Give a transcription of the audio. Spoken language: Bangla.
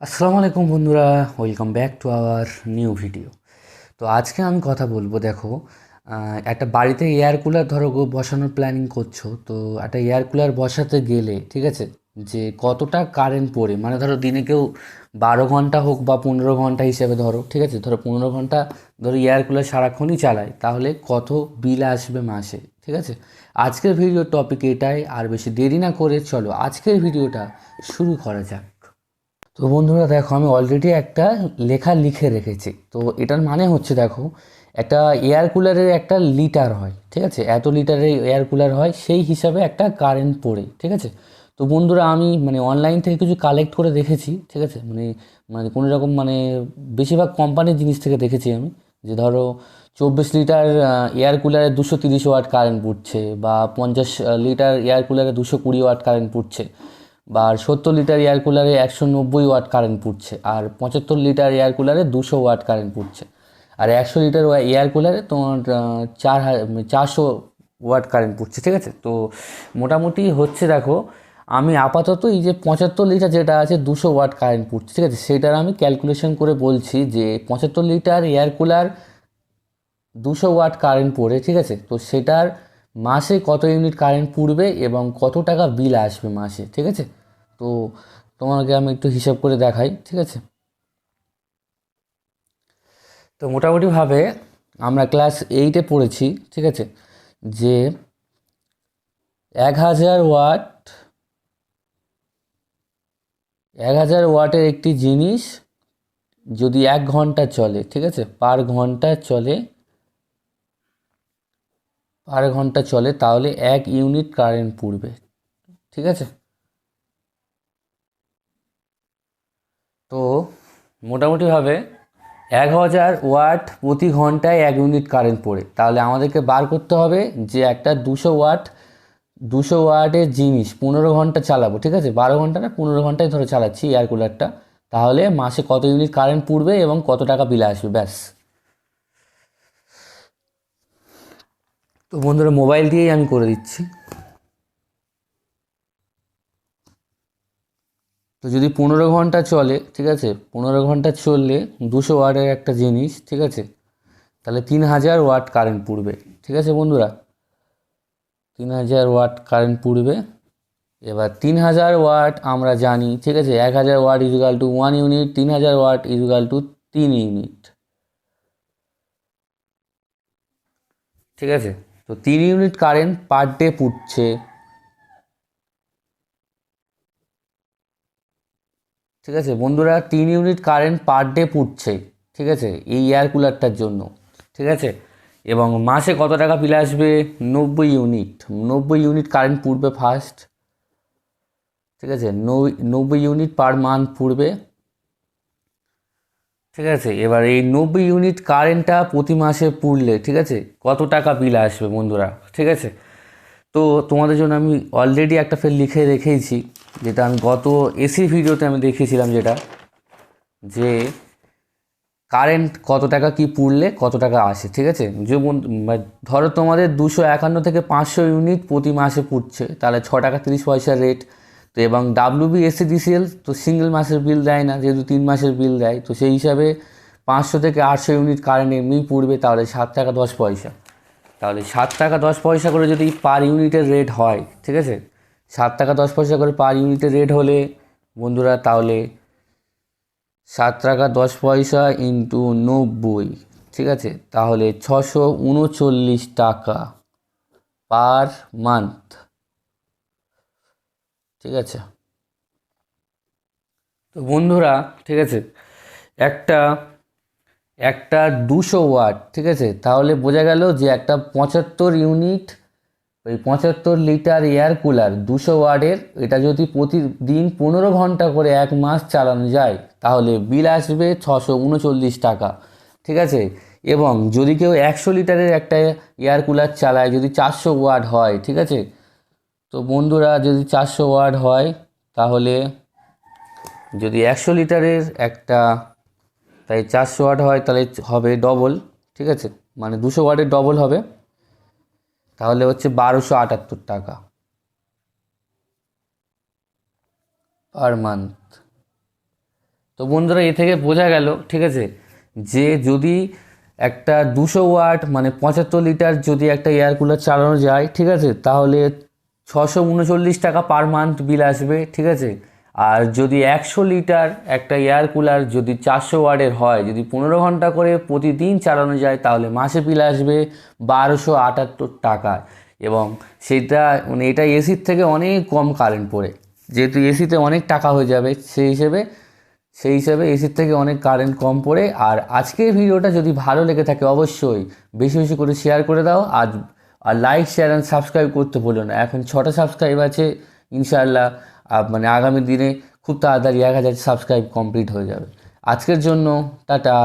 আসসালামু আলাইকুম বন্ধুরা welcome back to our new video তো আজকে আমি কথা বলব, দেখো একটা বাড়িতে এয়ার কুলার ধরো গো, বসানোর প্ল্যানিং করছ, তো একটা এয়ার কুলার বসাতে গেলে, ঠিক আছে, যে কতটা কারেন্ট পড়ে মানে ধরো দিনে কেউ বারো ঘণ্টা হোক বা পনেরো ঘণ্টা হিসেবে ধরো, ঠিক আছে, ধরো পনেরো ঘণ্টা ধরো এয়ার কুলার সারাক্ষণই চালায়, তাহলে কত বিল আসবে মাসে, ঠিক আছে? আজকের ভিডিওর টপিক এটাই, আর বেশি দেরি না করে চলো, আজকের ভিডিওটা শুরু করা যাক। তো বন্ধুরা দেখো, আমি অলরেডি একটা লেখা লিখে রেখেছি। তো এটার মানে হচ্ছে দেখো, একটা এয়ার কুলারের একটা লিটার হয়, ঠিক আছে? এত লিটারের এয়ার কুলার হয়, সেই হিসাবে একটা কারেন্ট পড়ে, ঠিক আছে? তো বন্ধুরা আমি মানে অনলাইন থেকে কিছু কালেক্ট করে দেখেছি, ঠিক আছে? মানে মানে কোনো রকম মানে বেশিরভাগ কোম্পানির জিনিস থেকে দেখেছি আমি। যে ধরো, চব্বিশ লিটার এয়ার কুলারে দুশো তিরিশ ওয়াট কারেন্ট পড়ছে বা পঞ্চাশ লিটার এয়ার কুলারে দুশো কুড়ি ওয়াট কারেন্ট পড়ছে। বা সত্তর লিটার এয়ার কুলারে একশো নব্বই ওয়াট কারেন্ট পড়ছে, আর পঁচাত্তর লিটার এয়ার কুলারে দুশো ওয়াট কারেন্ট পুড়ছে। আর একশো লিটার এয়ার কুলারে তোমার চার হা- চারশো ওয়াট কারেন্ট পড়ছে, ঠিক আছে? তো মোটামুটি হচ্ছে দেখো, আমি আপাতত এই যে পঁচাত্তর লিটার যেটা আছে দুশো ওয়াট কারেন্ট পড়ছে, ঠিক আছে? সেটার আমি ক্যালকুলেশন করে বলছি যে পঁচাত্তর লিটার এয়ার কুলার দুশো ওয়াট কারেন্ট পড়ে, ঠিক আছে? তো সেটার মাসে কত ইউনিট কারেন্ট পুড়বে এবং কত টাকা বিল আসবে মাসে, ঠিক আছে? তো তোমাকে আমি একটু হিসাব করে দেখাই, ঠিক আছে? তো মোটামুটিভাবে আমরা ক্লাস এইটে পড়েছি, ঠিক আছে? যে এক হাজার ওয়াট, এক হাজার ওয়াটের একটি জিনিস যদি এক ঘণ্টা চলে, ঠিক আছে? পার ঘণ্টা চলে পার ঘণ্টা চলে, তাহলে এক ইউনিট কারেন্ট পুড়বে। ঠিক আছে? তো মোটামুটিভাবে এক হাজার ওয়াট প্রতি ঘন্টায় এক ইউনিট কারেন্ট পড়ে। তাহলে আমাদেরকে বার করতে হবে যে একটা দুশো ওয়াট, দুশো ওয়াটের জিনিস পনেরো ঘণ্টা চালাবো, ঠিক আছে? বারো ঘণ্টা না, পনেরো ঘন্টায় ধরে চালাচ্ছি এয়ার কুলারটা তাহলে মাসে কত ইউনিট কারেন্ট পুড়বে এবং কত টাকা বিল আসবে? ব্যাস। তো বন্ধুরা মোবাইল দিয়েই আমি করে দিচ্ছি। তো যদি পনেরো ঘণ্টা চলে, ঠিক আছে? পনেরো ঘণ্টা চললে দুশো ওয়াটের একটা জিনিস, ঠিক আছে? তাহলে তিন হাজার ওয়াট কারেন্ট পুড়বে, ঠিক আছে বন্ধুরা? তিন হাজার ওয়াট কারেন্ট পুড়বে। এবার তিন হাজার ওয়াট আমরা জানি, ঠিক আছে? এক হাজার watt equal to one unit তিন হাজার ওয়াট ইজুগাল টু তিন ইউনিট ঠিক আছে? তো তিন ইউনিট কারেন্ট পার ডে পুড়ছে। ঠিক আছে? বন্ধুরা, তিন ইউনিট কারেন্ট পার ডে পুড়ছে, ঠিক আছে? এই এয়ার কুলারটার জন্য, ঠিক আছে? এবং মাসে কত টাকা বিল আসবে? নব্বই ইউনিট নব্বই ইউনিট কারেন্ট পুড়বে ফার্স্ট ঠিক আছে? নব্বই ইউনিট পার মান্থ পুড়বে। ঠিক আছে? এবার এই নব্বই ইউনিট কারেন্টটা প্রতি মাসে পুড়লে, ঠিক আছে? কত টাকা বিল আসবে বন্ধুরা? ঠিক আছে? তো তোমাদের জন্য আমি অলরেডি একটা ফের লিখে রেখেছি, যেটা আমি গত এসি ভিডিওতে আমি দেখিয়েছিলাম যেটা, যে কারেন্ট কত টাকা কি পুড়লে কত টাকা আসে, ঠিক আছে? যেমন মানে ধরো তোমাদের দুশো একান্ন থেকে পাঁচশো ইউনিট প্রতি মাসে পুড়ছে, তাহলে ছ টাকা তিরিশ পয়সা রেট তো এবং ডাব্লিউবি এসিডিসিএল তো সিঙ্গেল মাসের বিল দেয় না, যেহেতু তিন মাসের বিল দেয়, তো সেই হিসাবে পাঁচশো থেকে আটশো ইউনিট কারেন্ট এমনিই পড়বে, তাহলে সাত টাকা দশ পয়সা। তাহলে সাত টাকা দশ পয়সা করে যদি পার ইউনিটের রেট হয়, ঠিক আছে? সাত টাকা দশ পয়সা করে পার ইউনিটের রেট হলে, বন্ধুরা, তাহলে সাত টাকা দশ পয়সা ইন্টু নব্বই, ঠিক আছে? তাহলে ছশো উনচল্লিশ টাকা পার মান্থ ঠিক আছে? তো বন্ধুরা, ঠিক আছে? একটা একটা দুশো ওয়াট, ঠিক আছে? তাহলে বোঝা গেল যে একটা পঁচাত্তর ইউনিট, ওই পঁচাত্তর লিটার এয়ার কুলার দুশো ওয়াটের, এটা যদি প্রতিদিন পনেরো ঘণ্টা করে এক মাস চালানো যায়, তাহলে বিল আসবে ছশো উনচল্লিশ টাকা, ঠিক আছে? এবং যদি কেউ একশো লিটারের একটা এয়ার কুলার চালায়, যদি চারশো ওয়াট হয়, ঠিক আছে? তো বন্ধুরা, যদি চারশো ওয়াট হয়, তাহলে যদি একশো লিটারের একটা, তাই চারশো ওয়াট হয়, তাহলে হবে ডবল ঠিক আছে? মানে দুশো ওয়াটের ডবল হবে। তাহলে হচ্ছে বারোশো আটাত্তর টাকা পার মান্থ তো বন্ধুরা, এ থেকে বোঝা গেল, ঠিক আছে? যে যদি একটা দুশো ওয়াট মানে পঁচাত্তর লিটার যদি একটা এয়ার কুলার চালানো যায়, ঠিক আছে? তাহলে ছশো উনচল্লিশ টাকা পার মান্থ বিল আসবে, ঠিক আছে? আর যদি একশো লিটার একটা এয়ার কুলার যদি চারশো ওয়ার্ডের হয়, যদি পনেরো ঘণ্টা করে প্রতিদিন চালানো যায়, তাহলে মাসে বিল আসবে বারোশো আটাত্তর টাকা। এবং সেটা মানে এটা এসির থেকে অনেক কম কারেন্ট পড়ে। যেহেতু এসিতে অনেক টাকা হয়ে যাবে, সেই হিসেবে, সেই হিসাবে এসির থেকে অনেক কারেন্ট কম পড়ে। আর আজকের ভিডিওটা যদি ভালো লেগে থাকে, অবশ্যই বেশি বেশি করে শেয়ার করে দাও। আর আর লাইক শেয়ার অ্যান্ড সাবস্ক্রাইব করতে বলো না। এখন ছটা সাবস্ক্রাইব আছে, ইনশাআল্লাহ মানে আগামী দিনে খুব তাড়াতাড়ি এক হাজার সাবস্ক্রাইব কমপ্লিট হয়ে যাবে। আজকের জন্য টাটা।